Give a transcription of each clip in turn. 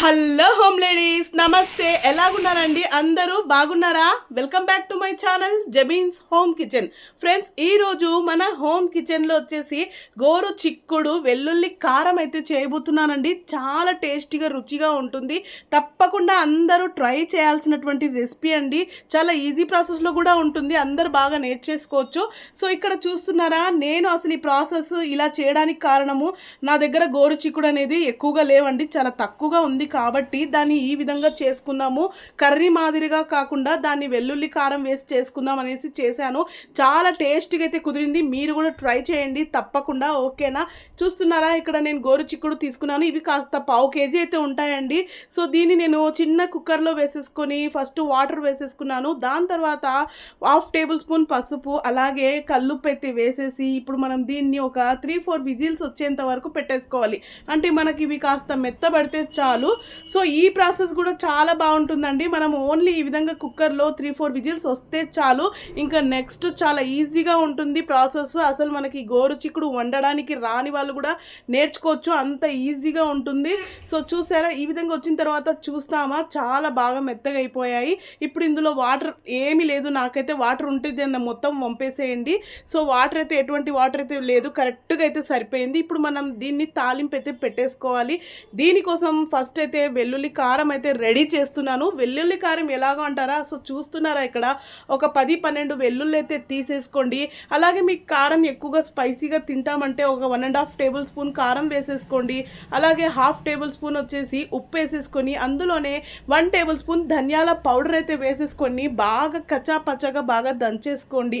Hello home ladies నమస్తే. ఎలాగున్నారండి? అందరూ బాగున్నారా? Welcome back to my channel Jabeen's home kitchen. Friends ఈ రోజు మన హోమ్ కిచెన్లో వచ్చేసి గోరు చిక్కుడు వెల్లుల్లి కారం అయితే చేయబోతున్నానండి. చాలా టేస్టీగా రుచిగా ఉంటుంది. తప్పకుండా అందరూ ట్రై చేయాల్సినటువంటి రెసిపీ అండి. చాలా ఈజీ ప్రాసెస్లో కూడా ఉంటుంది. అందరూ బాగా నేర్చేసుకోవచ్చు సో ఇక్కడ చూస్తున్నారా నేను అసలు ఈ ప్రాసెస్ ఇలా చేయడానికి కారణము నా దగ్గర గోరు చిక్కుడు అనేది ఎక్కువగా లేవండి. చాలా తక్కువగా ఉంది కాబట్టి దాన్ని ఈ విధంగా చేసుకుందాము. కర్రీ మాదిరిగా కాకుండా దాన్ని వెల్లుల్లి కారం వేసి చేసుకుందాం అనేసి చేశాను. చాలా టేస్ట్గా అయితే కుదిరింది. మీరు కూడా ట్రై చేయండి. తప్పకుండా ఓకేనా? చూస్తున్నారా? ఇక్కడ నేను గోరు చిక్కుడు తీసుకున్నాను. ఇవి కాస్త పావు కేజీ అయితే ఉంటాయండి. సో దీన్ని నేను చిన్న కుక్కర్లో వేసేసుకొని ఫస్ట్ వాటర్ వేసేసుకున్నాను. దాని తర్వాత హాఫ్ టేబుల్ స్పూన్ పసుపు అలాగే కల్లుప్పు అయితే వేసేసి ఇప్పుడు మనం దీన్ని ఒక త్రీ ఫోర్ విజిల్స్ వచ్చేంత వరకు పెట్టేసుకోవాలి. అంటే మనకి ఇవి కాస్త మెత్తబడితే చాలు. సో ఈ ప్రాసెస్ కూడా చాలా బాగుంటుందండి. మనం ఓన్లీ ఈ విధంగా కుక్కర్లో త్రీ ఫోర్ విజిల్స్ వస్తే చాలు. ఇంకా నెక్స్ట్ చాలా ఈజీగా ఉంటుంది ప్రాసెస్. అసలు మనకి గోరు చిక్కుడు వండడానికి రాని వాళ్ళు కూడా నేర్చుకోవచ్చు. అంత ఈజీగా ఉంటుంది. సో చూసారా ఈ విధంగా వచ్చిన తర్వాత చూస్తామా? చాలా బాగా మెత్తగా అయిపోయాయి. ఇప్పుడు ఇందులో వాటర్ ఏమీ లేదు. నాకైతే వాటర్ ఉంటుంది అన్న మొత్తం వంపేసేయండి. సో వాటర్ అయితే ఎటువంటి వాటర్ అయితే లేదు. కరెక్ట్గా అయితే సరిపోయింది. ఇప్పుడు మనం దీన్ని తాలింపు అయితే పెట్టేసుకోవాలి. దీనికోసం ఫస్ట్ అయితే అయితే వెల్లుల్లి కారం అయితే రెడీ చేస్తున్నాను. వెల్లుల్లి కారం ఎలాగో అంటారా? సో చూస్తున్నారా ఇక్కడ? ఒక పది పన్నెండు వెల్లుల్లి అయితే తీసేసుకోండి. అలాగే మీకు కారం ఎక్కువగా స్పైసీగా తింటామంటే ఒక one and half tablespoon కారం వేసేసుకోండి. అలాగే హాఫ్ టేబుల్ స్పూన్ వచ్చేసి ఉప్పు వేసేసుకొని అందులోనే వన్ టేబుల్ స్పూన్ ధనియాల పౌడర్ అయితే వేసేసుకొని బాగా కచ్చా పచ్చగా బాగా దంచేసుకోండి.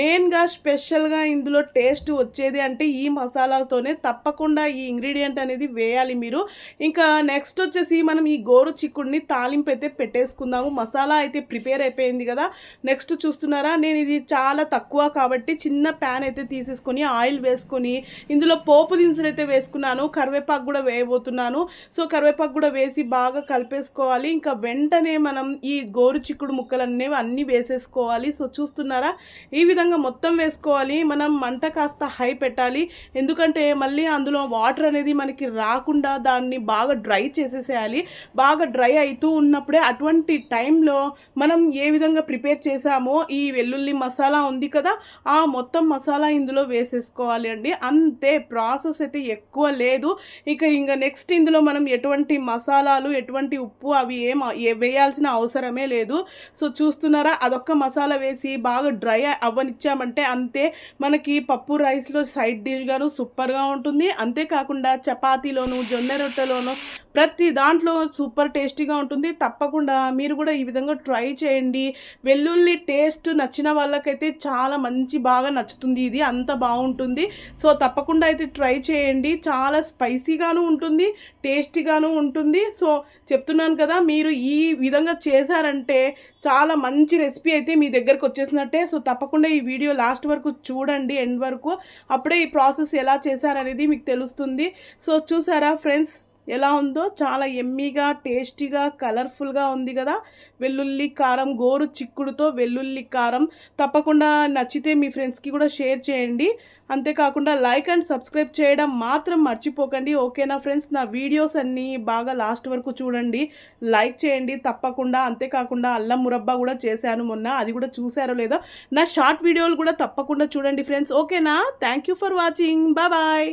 మెయిన్గా స్పెషల్గా ఇందులో టేస్ట్ వచ్చేది అంటే ఈ మసాలాలతోనే తప్పకుండా ఈ ఇంగ్రీడియంట్ అనేది వేయాలి మీరు. ఇంకా నెక్స్ట్ వచ్చేసి మనం ఈ గోరు చిక్కుడిని తాలింపు అయితే పెట్టేసుకుందాము. మసాలా అయితే ప్రిపేర్ అయిపోయింది కదా. నెక్స్ట్ చూస్తున్నారా? నేను ఇది చాలా తక్కువ కాబట్టి చిన్న ప్యాన్ అయితే తీసేసుకొని ఆయిల్ వేసుకొని ఇందులో పోపు దినుసులు అయితే వేసుకున్నాను. కరివేపాకు కూడా వేయబోతున్నాను. సో కరివేపాకు కూడా వేసి బాగా కలిపేసుకోవాలి. ఇంకా వెంటనే మనం ఈ గోరు చిక్కుడు ముక్కలు అనేవి అన్నీ వేసేసుకోవాలి. సో చూస్తున్నారా? ఈ విధంగా మొత్తం వేసుకోవాలి. మనం మంట కాస్త హై పెట్టాలి. ఎందుకంటే మళ్ళీ అందులో వాటర్ అనేది మనకి రాకుండా దాన్ని బాగా డ్రై చేసేసేయాలి. బాగా డ్రై అవుతూ ఉన్నప్పుడే అటువంటి టైంలో మనం ఏ విధంగా ప్రిపేర్ చేసామో ఈ వెల్లుల్లి మసాలా ఉంది కదా ఆ మొత్తం మసాలా ఇందులో వేసేసుకోవాలి అండి. అంతే ప్రాసెస్ అయితే ఎక్కువ లేదు. ఇక ఇంకా నెక్స్ట్ ఇందులో మనం ఎటువంటి మసాలాలు ఎటువంటి ఉప్పు అవి ఏం వేయాల్సిన అవసరమే లేదు. సో చూస్తున్నారా అదొక్క మసాలా వేసి బాగా డ్రై అవ్వనిచ్చామంటే అంతే. మనకి పప్పు రైస్లో సైడ్ డిష్గాను సూపర్గా ఉంటుంది. అంతేకాకుండా చపాతీలోను జొన్న రొట్టెలోను ప్రతి ప్రతి దాంట్లో సూపర్ టేస్టీగా ఉంటుంది. తప్పకుండా మీరు కూడా ఈ విధంగా ట్రై చేయండి. వెల్లుల్లి టేస్ట్ నచ్చిన వాళ్ళకైతే చాలా మంచి బాగా నచ్చుతుంది ఇది. అంత బాగుంటుంది. సో తప్పకుండా అయితే ట్రై చేయండి. చాలా స్పైసీగాను ఉంటుంది టేస్టీగాను ఉంటుంది. సో చెప్తున్నాను కదా మీరు ఈ విధంగా చేశారంటే చాలా మంచి రెసిపీ అయితే మీ దగ్గరకు వచ్చేసినట్టే. సో తప్పకుండా ఈ వీడియో లాస్ట్ వరకు చూడండి ఎండ్ వరకు. అప్పుడే ఈ ప్రాసెస్ ఎలా చేశారనేది మీకు తెలుస్తుంది. సో చూసారా ఫ్రెండ్స్? ఎలా ఉందో చాలా ఎమ్మీగా టేస్టీగా కలర్ఫుల్గా ఉంది కదా. వెల్లుల్లి కారం గోరు చిక్కుడుతో వెల్లుల్లి కారం. తప్పకుండా నచ్చితే మీ ఫ్రెండ్స్కి కూడా షేర్ చేయండి. అంతేకాకుండా లైక్ అండ్ సబ్స్క్రైబ్ చేయడం మాత్రం మర్చిపోకండి. ఓకేనా ఫ్రెండ్స్ నా వీడియోస్ అన్నీ బాగా లాస్ట్ వరకు చూడండి. లైక్ చేయండి. తప్పకుండా. అంతేకాకుండా అల్లం మురబ్బా కూడా చేశాను మొన్న. అది కూడా చూసారో లేదో. నా షార్ట్ వీడియోలు కూడా తప్పకుండా చూడండి ఫ్రెండ్స్ ఓకేనా thank you for watching bye